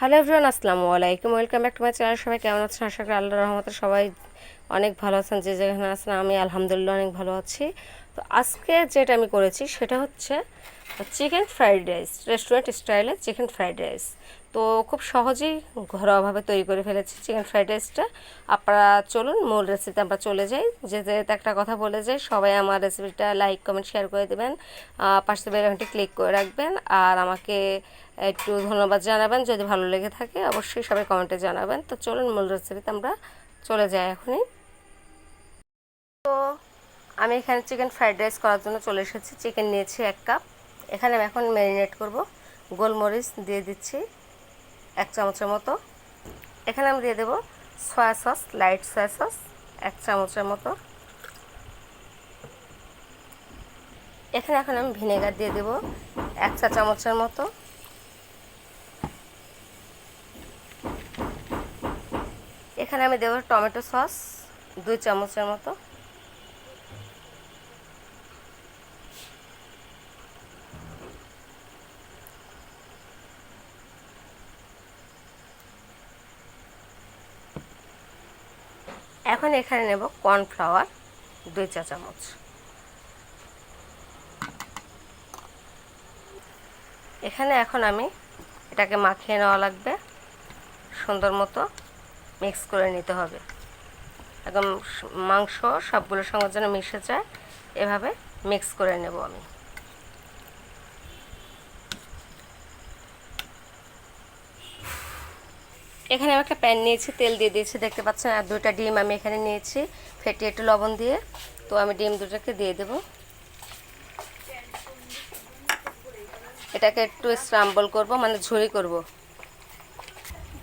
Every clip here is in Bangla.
হ্যালো এভরিওয়ান আসসালামু আলাইকুম। Welcome back to my channel সবাই কেমন আছেন? আশা করি আল্লাহর রহমতে সবাই অনেক ভালো আছেন। যে যেখানে আছেন, আমি আলহামদুলিল্লাহ অনেক ভালো আছি। তো আজকে যেটা আমি করেছি, সেটা হচ্ছে চিকেন ফ্রাইড রাইস রেস্টুরেন্ট স্টাইলে চিকেন ফ্রাইড রাইস তো খুব সহজেই ঘরোয়াভাবে তৈরি করে ফেলেছি চিকেন ফ্রাইড রাইসটা আপনারা চলুন, মূল রেসিপিতে আমরা চলে যাই। যে যেহেতু একটা কথা বলে যাই, সবাই আমার রেসিপিটা লাইক কমেন্ট শেয়ার করে দেবেন। পাশে বেলাঘন্টি ক্লিক করে রাখবেন। আর আমাকে একটু ধন্যবাদ জানাবেন। যদি ভালো লেগে থাকে, অবশ্যই সবাই কমেন্টে জানাবেন। তো চলুন, মূল রেসিপিতে আমরা চলে যাই এখনই। তো আমি এখানে চিকেন ফ্রাইড রাইস করার জন্য চলে এসেছি। চিকেন নিয়েছি এক কাপ এখানে আমি এখন ম্যারিনেট করব। গোলমরিচ দিয়ে দিচ্ছি এক চামচের মতো। এখানে আমি দিয়ে দেবো soya sauce light soya sauce এক চামচের মতো। এখানে এখন আমি ভিনেগার দিয়ে দেবো এক চা চামচের মতো। এখানে আমি দেবো টমেটো সস, দুই চামচের মতো। এখন এখানে নেব কর্নফ্লাওয়ার, দুই চা চামচ। এখানে এখন আমি এটাকে মাখিয়ে নেওয়া লাগবে সুন্দর মতো। মিক্স করে নিতে হবে। একদম মাংস সবগুলোর সঙ্গে যেন মিশে যায়, এভাবে মিক্স করে নেব আমি। এখানে আমি একটা প্যান নিয়েছি, তেল দিয়ে দিয়েছি, দেখতে পাচ্ছেন? আর দুইটা ডিম আমি এখানে নিয়েছি ফেটে একটু লবণ দিয়ে। তো আমি ডিম দুটাকে দিয়ে দেব। এটাকে একটু স্ক্রাম্বল করব মানে ঝুরি করব।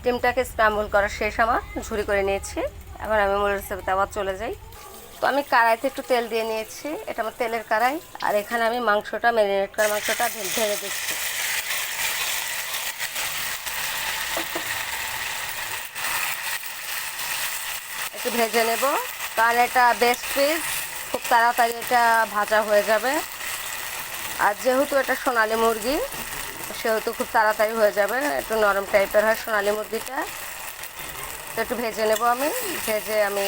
ডিমটাকে স্ক্রাম্বল করা শেষ আমার ঝুরি করে নিয়েছি। এখন আমি মূল রেসিপিতে আবার চলে যাই। তো আমি কড়াইতে একটু তেল দিয়ে নিয়েছি, এটা আমার তেলের কড়াই। আর এখানে আমি মাংসটা ম্যারিনেট করা মাংসটা ঢেলে দিচ্ছি। একটু ভেজে নেব। কারণ এটা বেস্ট পিস খুব তাড়াতাড়ি এটা ভাজা হয়ে যাবে। আর যেহেতু এটা সোনালি মুরগি সেহেতু খুব তাড়াতাড়ি হয়ে যাবে। একটু নরম টাইপের হয় সোনালি মুরগিটা। তো একটু ভেজে নেব আমি। ভেজে আমি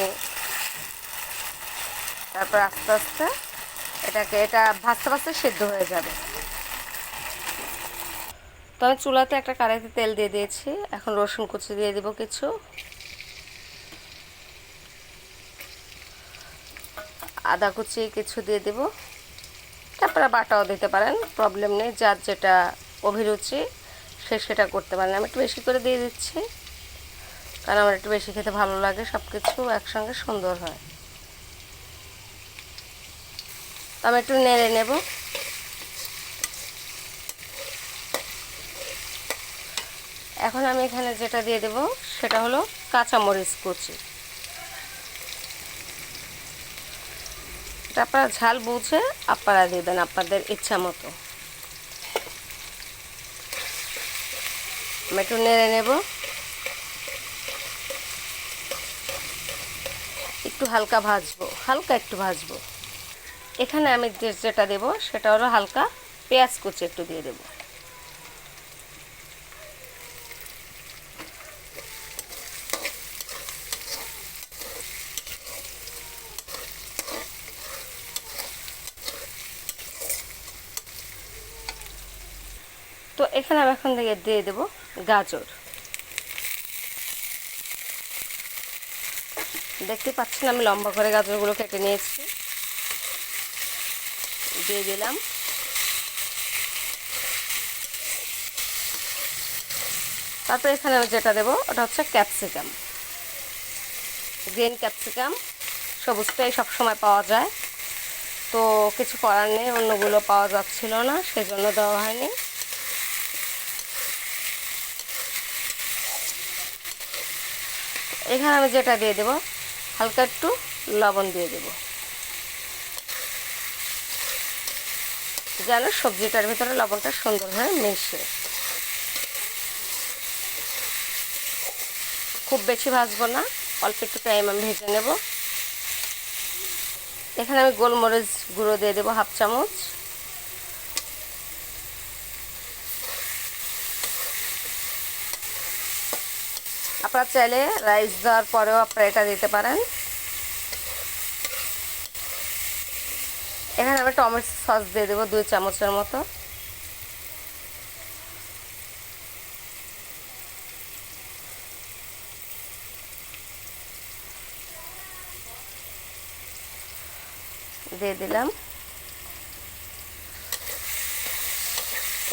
তারপর আস্তে আস্তে এটাকে, এটা ভাজতে ভাজতে সেদ্ধ হয়ে যাবে। তো আমি চুলাতে একটা কড়াইতে তেল দিয়ে দিয়েছি। এখন রসুন কুচি দিয়ে দিব কিছু। আদা কুচি কিছু দিয়ে দেব। তারপরে বাটাও দিতে পারেন, প্রবলেম নেই। যার যেটা অভিরুচি, সে সেটা করতে পারেন আমি একটু বেশি করে দিয়ে দিচ্ছি, কারণ আমার একটু বেশি খেতে ভালো লাগে সব কিছু একসঙ্গে সুন্দর হয়। তো আমি একটু নেড়ে নেব। এখন আমি এখানে যেটা দিয়ে দেব, সেটা হলো কাঁচামরিচ কুচি। এটা আপনারা ঝাল বুঝে আপনারা দেবেন আপনাদের ইচ্ছা মতো। আমি একটু নেড়ে নেব। একটু হালকা ভাজবো, হালকা একটু ভাজবো। এখানে আমি যেটা দেব, সেটা হলো হালকা পেঁয়াজ কুচি একটু দিয়ে দেবো। তো এখানে আমি এখন থেকে দিয়ে দেব গাজর। দেখতে পাচ্ছেন আমি লম্বা করে গাজরগুলো কেটে নিয়েছি। দিয়ে দিলাম। তারপর এখানে আমি যেটা দেবো, ওটা হচ্ছে ক্যাপসিকাম। গ্রিন ক্যাপসিকাম, সবুজটাই সবসময় পাওয়া যায়। তো কিছু করার নেই, অন্যগুলো পাওয়া যাচ্ছিল না, সেজন্য দেওয়া হয়নি। এখানে আমি যেটা দিয়ে দেব, হালকা একটু লবণ দিয়ে দেব। যেন সবজিটার ভিতরে লবণটা সুন্দর হয়ে মিশে। খুব বেশি ভাজবো না, অল্প একটু টাইম আমি ভেজে নেব। এখানে আমি গোলমরিচ গুঁড়ো দিয়ে দেবো হাফ চামচ। আপনারা চাইলে রাইস দেওয়ার পরেও আপনারা এটা দিতে পারেন। এখানে আমি টমেটো সস দিয়ে দেবো দুই চামচের মতো। দিয়ে দিলাম।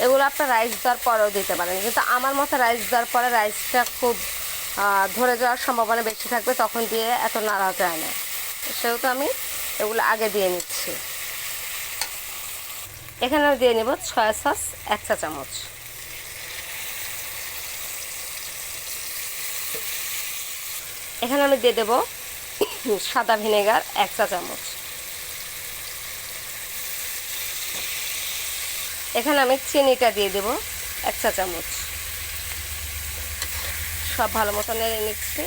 এগুলো আপনার রাইস দেওয়ার পরেও দিতে পারেন। কিন্তু আমার মতো রাইস দেওয়ার পরে রাইসটা খুব ধরে যাওয়ার সম্ভাবনা বেশি থাকবে, তখন দিয়ে এত নাড়া যায় না। সেহেতু আমি এগুলো আগে দিয়ে নিচ্ছি। এখানে আমি দিয়ে নেব ছয়া সস, এক চা চামচ। এখানে আমি দিয়ে দেব সাদা ভিনেগার, এক চা চামচ। এখানে আমি চিনিটা দিয়ে দেব এক চা চামচ। সব ভালো মতো নেড়ে নিচ্ছি।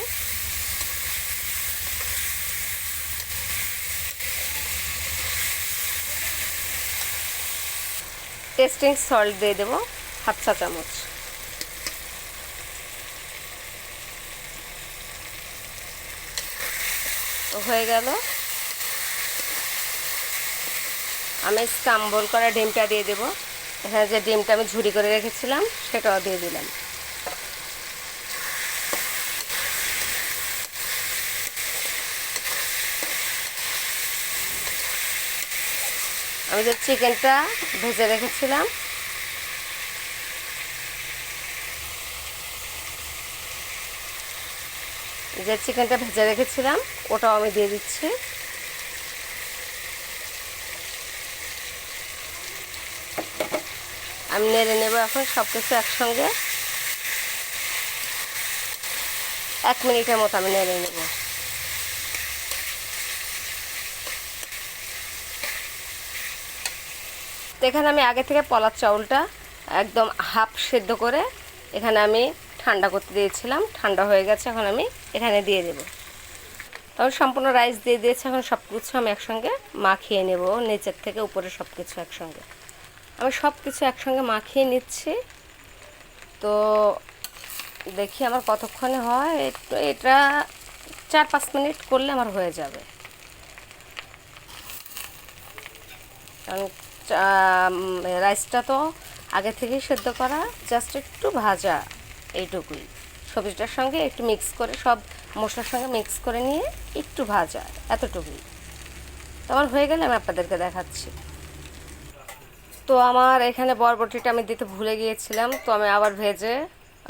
টেস্টিং সল্ট দিয়ে দেবো হাফ চা চামচ। হয়ে গেল। আমি স্কাম্বল করা ডিমটা দিয়ে দেবো। এখানে যে ডিমটা আমি ঝুড়ি করে রেখেছিলাম, সেটাও দিয়ে দিলাম। আমি যে চিকেনটা ভেজে রেখেছিলাম। যে চিকেনটা ভেজে রেখেছিলাম, ওটাও আমি দিয়ে দিচ্ছি। আমি নেড়ে নেব এখন সব কিছু একসঙ্গে। এক মিনিটের মতো আমি নেড়ে নেব। তো এখানে আমি আগে থেকে পলার চাউলটা একদম হাফ সেদ্ধ করে এখানে আমি ঠান্ডা করতে দিয়েছিলাম। ঠান্ডা হয়ে গেছে, এখন আমি এখানে দিয়ে দেবো। তখন সম্পূর্ণ রাইস দিয়ে দিয়েছি, এখন সব কিছু আমি একসঙ্গে মাখিয়ে নেব। নিচের থেকে উপরে সব কিছু একসঙ্গে। আমি সব কিছু একসঙ্গে মাখিয়ে নিচ্ছি। তো দেখি আমার কতক্ষণে হয়। এটা চার পাঁচ মিনিট করলে আমার হয়ে যাবে। কারণ রাইসটা তো আগে থেকেই সেদ্ধ করা জাস্ট একটু ভাজা এইটুকুই। সবজিটার সঙ্গে একটু মিক্স করে, সব মশলার সঙ্গে মিক্স করে নিয়ে একটু ভাজা, এতটুকুই। তো আমার হয়ে গেলে আমি আপনাদেরকে দেখাচ্ছি। তো আমার এখানে বরবটিটা আমি দিতে ভুলে গিয়েছিলাম, তো আমি আবার ভেজে,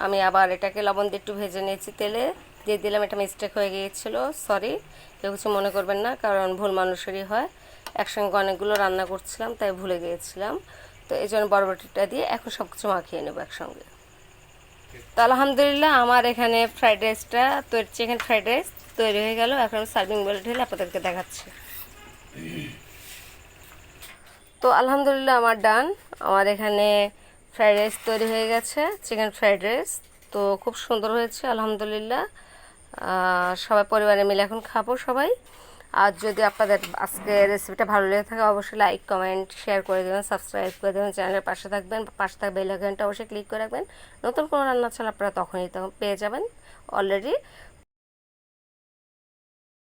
আমি আবার এটাকে লবণ দিয়ে একটু ভেজে নিয়েছি তেলে। দিয়ে দিলাম, এটা মিস্টেক হয়ে গিয়েছিল সরি কেউ কিছু মনে করবেন না, কারণ ভুল মানুষেরই হয়। একসঙ্গে অনেকগুলো রান্না করছিলাম, তাই ভুলে গিয়েছিলাম। তো এই জন্য বরবটিটা দিয়ে এখন সব কিছু মাখিয়ে নেব একসঙ্গে। তো আলহামদুলিল্লাহ আমার এখানে ফ্রাইড রাইসটা তৈরি, চিকেন ফ্রাইড রাইস তৈরি হয়ে গেল। এখন সার্ভিং বলে ঢেলে আপনাদেরকে দেখাচ্ছি। তো আলহামদুলিল্লাহ আমার ডান। আমার এখানে ফ্রাইড রাইস তৈরি হয়ে গেছে, চিকেন ফ্রাইড রাইস। তো খুব সুন্দর হয়েছে, আলহামদুলিল্লাহ। সবাই পরিবারে মিলে এখন খাব সবাই। আর যদি আপনাদের আজকে রেসিপিটা ভালো লেগে থাকে, অবশ্যই লাইক কমেন্ট শেয়ার করে দেবেন সাবস্ক্রাইব করে দেবেন চ্যানেলের পাশে থাকবেন, পাশে থাকবে বেল আইকনটা অবশ্যই ক্লিক করে রাখবেন। নতুন কোনো রান্না ছাড়া আপনারা তখনই তখন পেয়ে যাবেন। অলরেডি